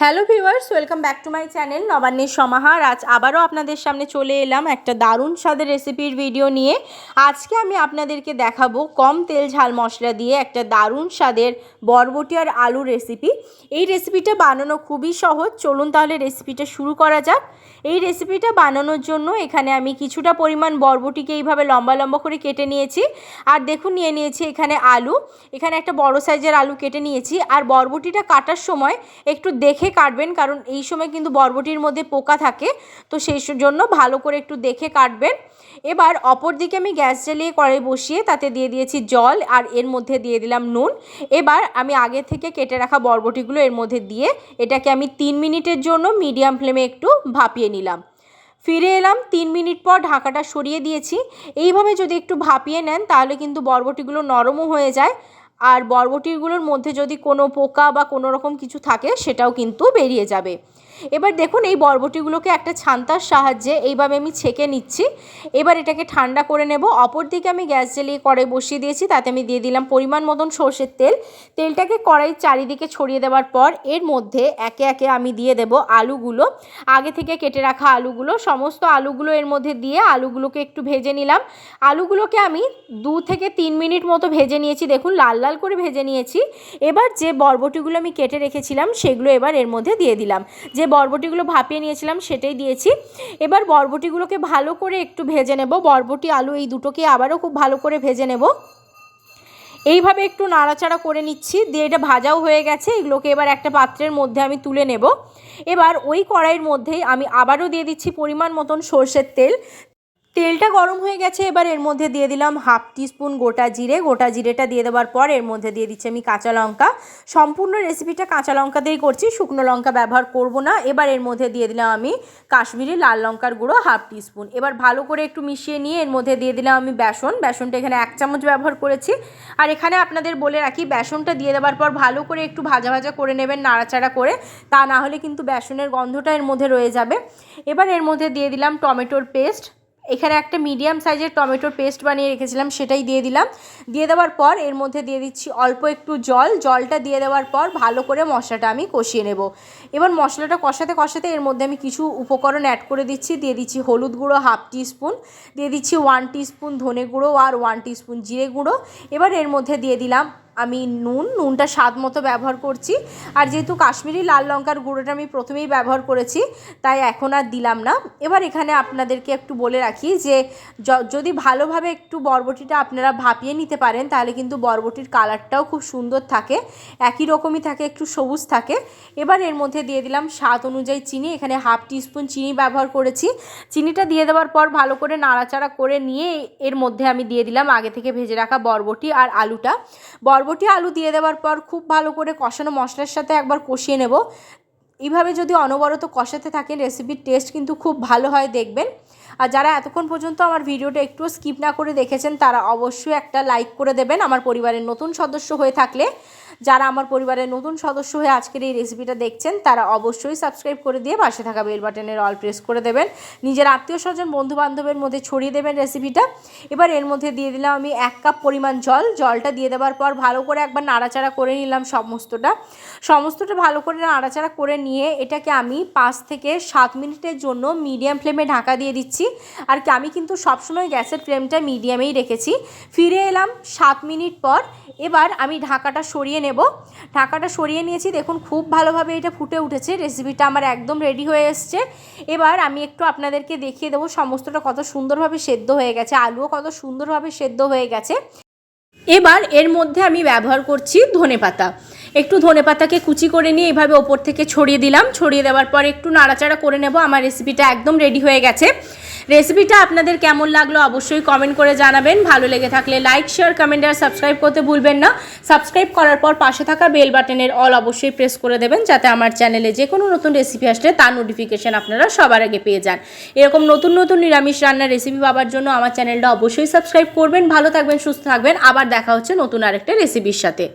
Hello viewers welcome back to my channel নবান্নের সমাহার আজ আবারও আপনাদের সামনে চলে এলাম একটা দারুণ স্বাদের রেসিপির ভিডিও নিয়ে। আজকে আমি আপনাদেরকে দেখাবো কম তেল ঝাল মশলা দিয়ে একটা দারুণ স্বাদের বরবটি আর আলু রেসিপি এই রেসিপিটা বানানো খুবই সহজ, চলুন তাহলে রেসিপিটা শুরু করা যাক। এই রেসিপিটা বানানোর জন্য এখানে আমি কিছুটা পরিমাণ বরবটিকে এইভাবে লম্বা লম্বা করে কেটে নিয়েছি। আর দেখুন, নিয়ে নিয়েছি এখানে আলু। এখানে একটা বড় সাইজের আলু কেটে নিয়েছি। আর বরবটিটা কাটার সময় একটু দেখে কাটবেন, কারণ এই সময় কিন্তু বরবটির মধ্যে পোকা থাকে, তো সেই জন্য ভালো করে একটু দেখে কাটবেন। এবার অপর দিকে আমি গ্যাস জ্বালিয়ে কড়াই বসিয়ে তাতে দিয়ে দিয়েছি জল আর এর মধ্যে দিয়ে দিলাম নুন। এবার আমি আগে থেকে কেটে রাখা বরবটিগুলো এর মধ্যে দিয়ে এটাকে আমি তিন মিনিটের জন্য মিডিয়াম ফ্লেমে একটু ভাপিয়ে নিলাম। ফিরে এলাম, তিন মিনিট পর ঢাকাটা সরিয়ে দিয়েছি। এইভাবে যদি একটু ভাপিয়ে নেন, তাহলে কিন্তু বরবটিগুলো নরমও হয়ে যায়। আর বরবটিগুলোর মধ্যে যদি কোনো পোকা বা কোনো রকম কিছু থাকে, সেটাও কিন্তু বেরিয়ে যাবে। এবার দেখুন এই বরবটিগুলোকে একটা ছান্তার সাহায্যে এইভাবে আমি ছেঁকে নিচ্ছি। এবার এটাকে ঠান্ডা করে নেব। অপর দিকে আমি গ্যাস জ্বালিয়ে কড়াই বসিয়ে দিয়েছি, তাতে আমি দিয়ে দিলাম পরিমাণ মতন সর্ষের তেল। তেলটাকে কড়াই চারিদিকে ছড়িয়ে দেওয়ার পর এর মধ্যে একে একে আমি দিয়ে দেব আলুগুলো। আগে থেকে কেটে রাখা আলুগুলো, সমস্ত আলুগুলো এর মধ্যে দিয়ে আলুগুলোকে একটু ভেজে নিলাম। আলুগুলোকে আমি দু থেকে তিন মিনিট মতো ভেজে নিয়েছি, দেখুন লাল লাল করে ভেজে নিয়েছি। এবার যে বরবটিগুলো আমি কেটে রেখেছিলাম, সেগুলো এবার এর মধ্যে দিয়ে দিলাম। যে বরবটিগুলো ভাপিয়ে নিয়েছিলাম, সেটাই দিয়েছি। এবার বরবটিগুলোকে ভালো করে একটু ভেজে নেব। বরবটি, আলু এই দুটোকে আবারও খুব ভালো করে ভেজে নেব। এইভাবে একটু নাড়াচাড়া করে নিচ্ছি। দিয়ে এটা ভাজাও হয়ে গেছে। এগুলোকে এবার একটা পাত্রের মধ্যে আমি তুলে নেব। এবার ওই কড়াইয়ের মধ্যেই আমি আবারও দিয়ে দিচ্ছি পরিমাণ মতন সর্ষের তেল। তেলটা গরম হয়ে গেছে, এবার এর মধ্যে দিয়ে দিলাম হাফ টিস্পুন গোটা জিরে। গোটা জিরেটা দিয়ে দেওয়ার পর এর মধ্যে দিয়ে দিচ্ছি আমি কাঁচা লঙ্কা। সম্পূর্ণ রেসিপিটা কাঁচা লঙ্কা দিয়েই করছি, শুকনো লঙ্কা ব্যবহার করব না। এবার এর মধ্যে দিয়ে দিলাম আমি কাশ্মীরি লাল লঙ্কার গুঁড়ো হাফ টিস্পুন। এবার ভালো করে একটু মিশিয়ে নিয়ে এর মধ্যে দিয়ে দিলাম আমি বেসন। বেসনটা এখানে এক চামচ ব্যবহার করেছি। আর এখানে আপনাদের বলে রাখি, বেসনটা দিয়ে দেওয়ার পর ভালো করে একটু ভাজা ভাজা করে নেবেন, নাড়াচাড়া করে। তা না হলে কিন্তু বেসনের গন্ধটা এর মধ্যে রয়ে যাবে। এবার এর মধ্যে দিয়ে দিলাম টমেটোর পেস্ট। এখানে একটা মিডিয়াম সাইজের টমেটোর পেস্ট বানিয়ে রেখেছিলাম, সেটাই দিয়ে দিলাম। দিয়ে দেওয়ার পর এর মধ্যে দিয়ে দিচ্ছি অল্প একটু জল। জলটা দিয়ে দেওয়ার পর ভালো করে মশলাটা আমি কষিয়ে নেব। এবার মশলাটা কষাতে কষাতে এর মধ্যে আমি কিছু উপকরণ অ্যাড করে দিচ্ছি। দিয়ে দিচ্ছি হলুদ গুঁড়ো হাফ টিস্পুন দিয়ে দিচ্ছি ওয়ান টিস্পুন ধনে গুঁড়ো আর ওয়ান টিস্পুন জিরে গুঁড়ো। এবার এর মধ্যে দিয়ে দিলাম আমি নুন, নুনটা স্বাদ মতো ব্যবহার করছি। আর যেহেতু কাশ্মীরি লাল লঙ্কার গুঁড়োটা আমি প্রথমেই ব্যবহার করেছি, তাই এখন আর দিলাম না। এবার এখানে আপনাদেরকে একটু বলে রাখি যে যদি ভালোভাবে একটু বরবটিটা আপনারা ভাপিয়ে নিতে পারেন, তাহলে কিন্তু বরবটির কালারটাও খুব সুন্দর থাকে, একই রকমই থাকে, একটু সবুজ থাকে। এবার এর মধ্যে দিয়ে দিলাম স্বাদ অনুযায়ী চিনি, এখানে হাফ টিস্পুন চিনি ব্যবহার করেছি। চিনিটা দিয়ে দেওয়ার পর ভালো করে নাড়াচাড়া করে নিয়ে এর মধ্যে আমি দিয়ে দিলাম আগে থেকে ভেজে রাখা বরবটি আর আলুটা। বরবটি আলু দিয়ে দেওয়ার পর খুব ভালো করে কষানো মশলার সাথে একবার কষিয়ে নেব। এইভাবে যদি অনবরত কষাতে থাকেন রেসিপির টেস্ট কিন্তু খুব ভালো হয় দেখবেন। আর যারা এতক্ষণ পর্যন্ত আমার ভিডিওটা একটু স্কিপ না করে দেখেছেন, তারা অবশ্যই একটা লাইক করে দেবেন। আমার পরিবারের নতুন সদস্য হয়ে থাকলে যারা আমার পরিবারের নতুন সদস্য হয়ে আজকের এই রেসিপিটা দেখছেন, তারা অবশ্যই সাবস্ক্রাইব করে দিয়ে পাশে থাকা বেল বাটনের অল প্রেস করে দেবেন। নিজের আত্মীয় স্বজন বন্ধু বান্ধবের মধ্যে ছড়িয়ে দেবেন রেসিপিটা এবার এর মধ্যে দিয়ে দিলাম আমি এক কাপ পরিমাণ জল। জলটা দিয়ে দেওয়ার পর ভালো করে একবার নাড়াচাড়া করে নিলাম সমস্তটা। সমস্তটা ভালো করে নাড়াচাড়া করে নিয়ে এটাকে আমি পাঁচ থেকে সাত মিনিটের জন্য মিডিয়াম ফ্লেমে ঢাকা দিয়ে দিচ্ছি। আর কি, আমি কিন্তু সবসময় গ্যাসের ফ্লেমটা মিডিয়ামেই রেখেছি। ফিরে এলাম সাত মিনিট পর। এবার আমি ঢাকাটা সরিয়ে ঢাকাটা সরিয়ে নিয়েছি। দেখুন, খুব ভালোভাবে এটা ফুটে উঠেছে। রেসিপিটা আমার একদম রেডি হয়ে এসছে। এবার আমি একটু আপনাদেরকে দেখিয়ে দেবো সমস্তটা কত সুন্দরভাবে সেদ্ধ হয়ে গেছে। আলুও কত সুন্দরভাবে সেদ্ধ হয়ে গেছে। এবার এর মধ্যে আমি ব্যবহার করছি ধনে পাতা। একটু ধনে পাতাকে কুচি করে নিয়ে এভাবে ওপর থেকে ছড়িয়ে দিলাম। ছড়িয়ে দেওয়ার পর একটু নাড়াচাড়া করে নেব। আমার রেসিপিটা একদম রেডি হয়ে গেছে। রেসিপিটা আপনাদের কেমন লাগল অবশ্যই কমেন্ট করে জানাবেন। ভালো লেগে থাকলে লাইক শেয়ার কমেন্ট আর সাবস্ক্রাইব করতে ভুলবেন না। সাবস্ক্রাইব করার পর পাশে থাকা বেল বাটনের অল অবশ্যই প্রেস করে দেবেন, যাতে আমার চ্যানেলে যে কোনো নতুন রেসিপি আসলে তার নোটিফিকেশান আপনারা সবার আগে পেয়ে যান। এরকম নতুন নতুন নিরামিষ রান্নার রেসিপি পাওয়ার জন্য আমার চ্যানেলটা অবশ্যই সাবস্ক্রাইব করবেন। ভালো থাকবেন, সুস্থ থাকবেন। আবার দেখা হচ্ছে নতুন আরেকটা রেসিপির সাথে।